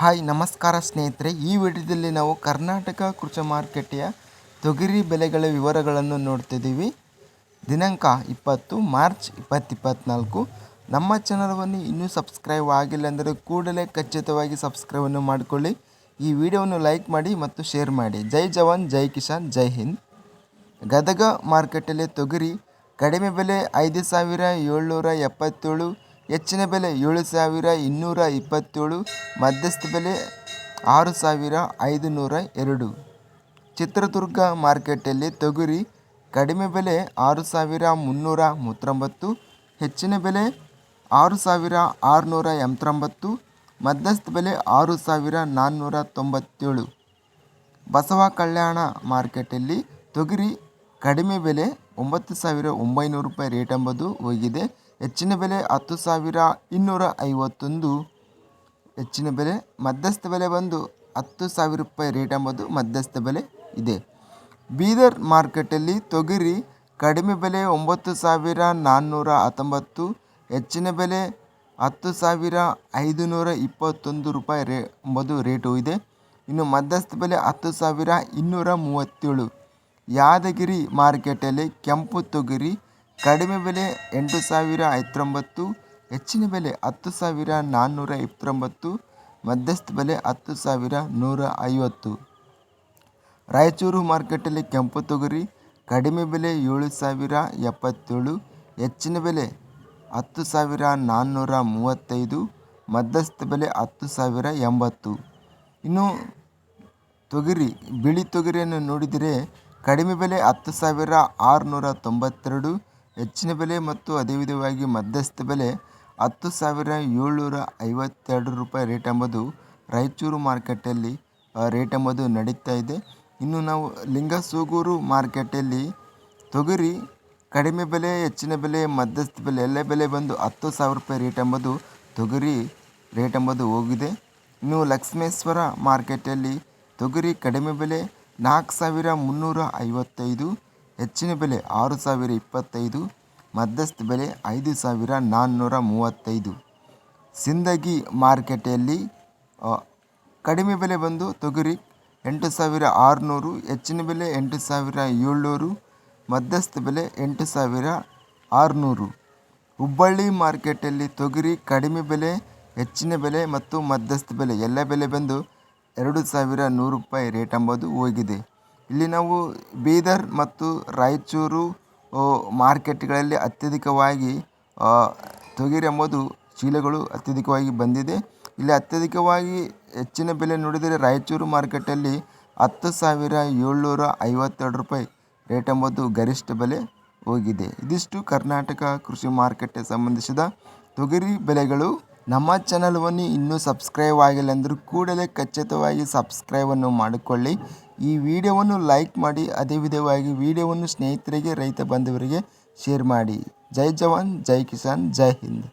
Hi, ನಮಸ್ಕಾರ ಸ್ನೇಹಿತರೆ. ಈ ವಿಡಿಯೋದಲ್ಲಿ ನಾವು ಕರ್ನಾಟಕ ಕೃಷಿ ಮಾರುಕಟ್ಟೆಯ ತೊಗರಿ ಬೆಲೆಗಳ ವಿವರಗಳನ್ನು ನೋಡ್ತಿದ್ದೀವಿ. ದಿನಾಂಕ ಇಪ್ಪತ್ತು, ಮಾರ್ಚ್ ಇಪ್ಪತ್ತಿಪ್ಪತ್ನಾಲ್ಕು. ನಮ್ಮ ಚಾನಲ್ವನ್ನು ಇನ್ನೂ ಸಬ್ಸ್ಕ್ರೈಬ್ ಆಗಿಲ್ಲ ಅಂದರೆ ಕೂಡಲೇ ಖಚಿತವಾಗಿ ಸಬ್ಸ್ಕ್ರೈಬನ್ನು ಮಾಡಿಕೊಳ್ಳಿ. ಈ ವಿಡಿಯೋವನ್ನು ಲೈಕ್ ಮಾಡಿ ಮತ್ತು ಶೇರ್ ಮಾಡಿ. ಜೈ ಜವಾನ್, ಜೈ ಕಿಸಾನ್, ಜೈ ಹಿಂದ್. ಗದಗ ಮಾರ್ಕೆಟಲ್ಲಿ ತೊಗರಿ ಕಡಿಮೆ ಬೆಲೆ ಐದು ಸಾವಿರ ಏಳ್ನೂರ ಎಪ್ಪತ್ತೇಳು ಹೆಚ್ಚಿನ ಬೆಲೆ ಏಳು ಸಾವಿರ ಇನ್ನೂರ ಇಪ್ಪತ್ತೇಳು, ಮಧ್ಯಸ್ಥ ಬೆಲೆ ಆರು ಸಾವಿರ ಐದು ನೂರ ಎರಡು. ಚಿತ್ರದುರ್ಗ ಮಾರ್ಕೆಟಲ್ಲಿ ತೊಗರಿ ಕಡಿಮೆ ಬೆಲೆ ಆರು ಸಾವಿರ ಮುನ್ನೂರ ಮೂವತ್ತೊಂಬತ್ತು, ಹೆಚ್ಚಿನ ಬೆಲೆ ಆರು ಸಾವಿರ ಆರುನೂರ ಎಂಬತ್ತೊಂಬತ್ತು, ಮಧ್ಯಸ್ಥ ಬೆಲೆ ಆರು ಸಾವಿರ ನಾನ್ನೂರ ತೊಂಬತ್ತೇಳು. ಬಸವ ಕಲ್ಯಾಣ ಮಾರ್ಕೆಟಲ್ಲಿ ತೊಗರಿ ಕಡಿಮೆ ಬೆಲೆ ಒಂಬತ್ತು ಸಾವಿರ ಒಂಬೈನೂರು ರೂಪಾಯಿ ರೇಟ್ ಎಂಬುದು ಹೋಗಿದೆ. ಹೆಚ್ಚಿನ ಬೆಲೆ ಹತ್ತು ಸಾವಿರ ಇನ್ನೂರ ಐವತ್ತೊಂದು. ಹೆಚ್ಚಿನ ಬೆಲೆ ಮಧ್ಯಸ್ಥ ಬೆಲೆ ಬಂದು ಹತ್ತು ಸಾವಿರ ರೂಪಾಯಿ ರೇಟ್ ಎಂಬುದು ಮಧ್ಯಸ್ಥ ಬೆಲೆ ಇದೆ. ಬೀದರ್ ಮಾರ್ಕೆಟಲ್ಲಿ ತೊಗರಿ ಕಡಿಮೆ ಬೆಲೆ ಒಂಬತ್ತು ಸಾವಿರ ನಾನ್ನೂರ ಹತ್ತೊಂಬತ್ತು, ಹೆಚ್ಚಿನ ಬೆಲೆ ಹತ್ತು ಸಾವಿರ ಐದುನೂರ ಇಪ್ಪತ್ತೊಂದು ರೂಪಾಯಿ ರೇ ಎಂಬುದು ರೇಟು ಇದೆ. ಇನ್ನು ಮಧ್ಯಸ್ಥ ಬೆಲೆ ಹತ್ತು ಸಾವಿರ ಇನ್ನೂರ ಮೂವತ್ತೇಳು. ಯಾದಗಿರಿ ಮಾರ್ಕೆಟಲ್ಲಿ ಕೆಂಪು ತೊಗರಿ ಕಡಿಮೆ ಬೆಲೆ ಎಂಟು ಸಾವಿರ ಐತ್ರೊಂಬತ್ತು ಹೆಚ್ಚಿನ ಬೆಲೆ ಹತ್ತು ಸಾವಿರ ನಾನ್ನೂರ ಇಪ್ಪತ್ತೊಂಬತ್ತು, ಮಧ್ಯಸ್ಥ ಬೆಲೆ ಹತ್ತು ಸಾವಿರ ನೂರ ಐವತ್ತು. ರಾಯಚೂರು ಮಾರ್ಕೆಟಲ್ಲಿ ಕೆಂಪು ತೊಗರಿ, ಕಡಿಮೆ ಬೆಲೆ ಏಳು ಸಾವಿರ ಎಪ್ಪತ್ತೇಳು, ಹೆಚ್ಚಿನ ಬೆಲೆ ಹತ್ತು ಸಾವಿರ ನಾನ್ನೂರ ಮೂವತ್ತೈದು, ಮಧ್ಯಸ್ಥ ಬೆಲೆ ಹತ್ತು ಸಾವಿರ ಎಂಬತ್ತು. ಇನ್ನು ತೊಗರಿ, ಬಿಳಿ ತೊಗರಿಯನ್ನು ನೋಡಿದರೆ ಕಡಿಮೆ ಬೆಲೆ ಹತ್ತು ಸಾವಿರ ಆರುನೂರ ತೊಂಬತ್ತೆರಡು ಹೆಚ್ಚಿನ ಬೆಲೆ ಮತ್ತು ಅದೇ ವಿಧವಾಗಿ ಮಧ್ಯಸ್ಥ ಬೆಲೆ ಹತ್ತು ಸಾವಿರ ಏಳ್ನೂರ ಐವತ್ತೆರಡು ರೂಪಾಯಿ ರೇಟ್ ಎಂಬುದು ರಾಯಚೂರು ಮಾರ್ಕೆಟಲ್ಲಿ ರೇಟ್ ಎಂಬುದು ನಡೀತಾ ಇದೆ. ಇನ್ನು ನಾವು ಲಿಂಗಸೂಗೂರು ಮಾರ್ಕೆಟಲ್ಲಿ ತೊಗರಿ ಕಡಿಮೆ ಬೆಲೆ, ಹೆಚ್ಚಿನ ಬೆಲೆ, ಮಧ್ಯಸ್ಥ ಬೆಲೆ, ಎಲ್ಲ ಬೆಲೆ ಬಂದು ಹತ್ತು ಸಾವಿರ ರೂಪಾಯಿ ರೇಟ್ ಎಂಬುದು ತೊಗರಿ ರೇಟ್ ಎಂಬುದು ಹೋಗಿದೆ. ಇನ್ನು ಲಕ್ಷ್ಮೇಶ್ವರ ಮಾರ್ಕೆಟಲ್ಲಿ ತೊಗರಿ ಕಡಿಮೆ ಬೆಲೆ ನಾಲ್ಕು ಸಾವಿರ ಮುನ್ನೂರ ಐವತ್ತೈದು ಹೆಚ್ಚಿನ ಬೆಲೆ ಆರು ಸಾವಿರ ಇಪ್ಪತ್ತೈದು, ಮಧ್ಯಸ್ಥ ಬೆಲೆ ಐದು ಸಾವಿರ ನಾನ್ನೂರ ಮೂವತ್ತೈದು. ಸಿಂದಗಿ ಮಾರ್ಕೆಟಲ್ಲಿ ಕಡಿಮೆ ಬೆಲೆ ಬಂದು ತೊಗರಿ ಎಂಟು ಸಾವಿರ ಆರುನೂರು, ಹೆಚ್ಚಿನ ಬೆಲೆ ಎಂಟು ಸಾವಿರ ಏಳ್ನೂರು, ಮಧ್ಯಸ್ಥ ಬೆಲೆ ಎಂಟು ಸಾವಿರ ಆರುನೂರು. ಹುಬ್ಬಳ್ಳಿ ಮಾರ್ಕೆಟಲ್ಲಿ ತೊಗರಿ ಕಡಿಮೆ ಬೆಲೆ, ಹೆಚ್ಚಿನ ಬೆಲೆ ಮತ್ತು ಮಧ್ಯಸ್ಥ ಬೆಲೆ ಎಲ್ಲ ಬೆಲೆ ಬಂದು ಎರಡು ಸಾವಿರ ನೂರು ರೂಪಾಯಿ ರೇಟ್ ಅಂಬೋದು ಹೋಗಿದೆ. ಇಲ್ಲಿ ನಾವು ಬೀದರ್ ಮತ್ತು ರಾಯಚೂರು ಮಾರ್ಕೆಟ್ಗಳಲ್ಲಿ ಅತ್ಯಧಿಕವಾಗಿ ತೊಗರಿ ಎಂಬುದು ಚೀಲಗಳು ಅತ್ಯಧಿಕವಾಗಿ ಬಂದಿದೆ. ಇಲ್ಲಿ ಅತ್ಯಧಿಕವಾಗಿ ಹೆಚ್ಚಿನ ಬೆಲೆ ನೋಡಿದರೆ ರಾಯಚೂರು ಮಾರ್ಕೆಟಲ್ಲಿ ಹತ್ತು ಸಾವಿರ ಏಳ್ನೂರ ಐವತ್ತೆರಡು ರೂಪಾಯಿ ರೇಟ್ ಎಂಬುದು ಗರಿಷ್ಠ ಬೆಲೆ ಹೋಗಿದೆ. ಇದಿಷ್ಟು ಕರ್ನಾಟಕ ಕೃಷಿ ಮಾರುಕಟ್ಟೆ ಸಂಬಂಧಿಸಿದ ತೊಗರಿ ಬೆಲೆಗಳು. ನಮ್ಮ ಚಾನಲ್ವನ್ನು ಇನ್ನೂ ಸಬ್ಸ್ಕ್ರೈಬ್ ಆಗಿಲ್ಲ ಅಂದರೂ ಕೂಡಲೇ ಖಚಿತವಾಗಿ ಸಬ್ಸ್ಕ್ರೈಬನ್ನು ಮಾಡಿಕೊಳ್ಳಿ. ಈ ವಿಡಿಯೋವನ್ನು ಲೈಕ್ ಮಾಡಿ, ಅದೇ ವಿಧವಾಗಿ ವಿಡಿಯೋವನ್ನು ಸ್ನೇಹಿತರಿಗೆ, ರೈತ ಬಾಂಧವರಿಗೆ ಶೇರ್ ಮಾಡಿ. ಜೈ ಜವಾನ್, ಜೈ ಕಿಸಾನ್, ಜೈ ಹಿಂದ್.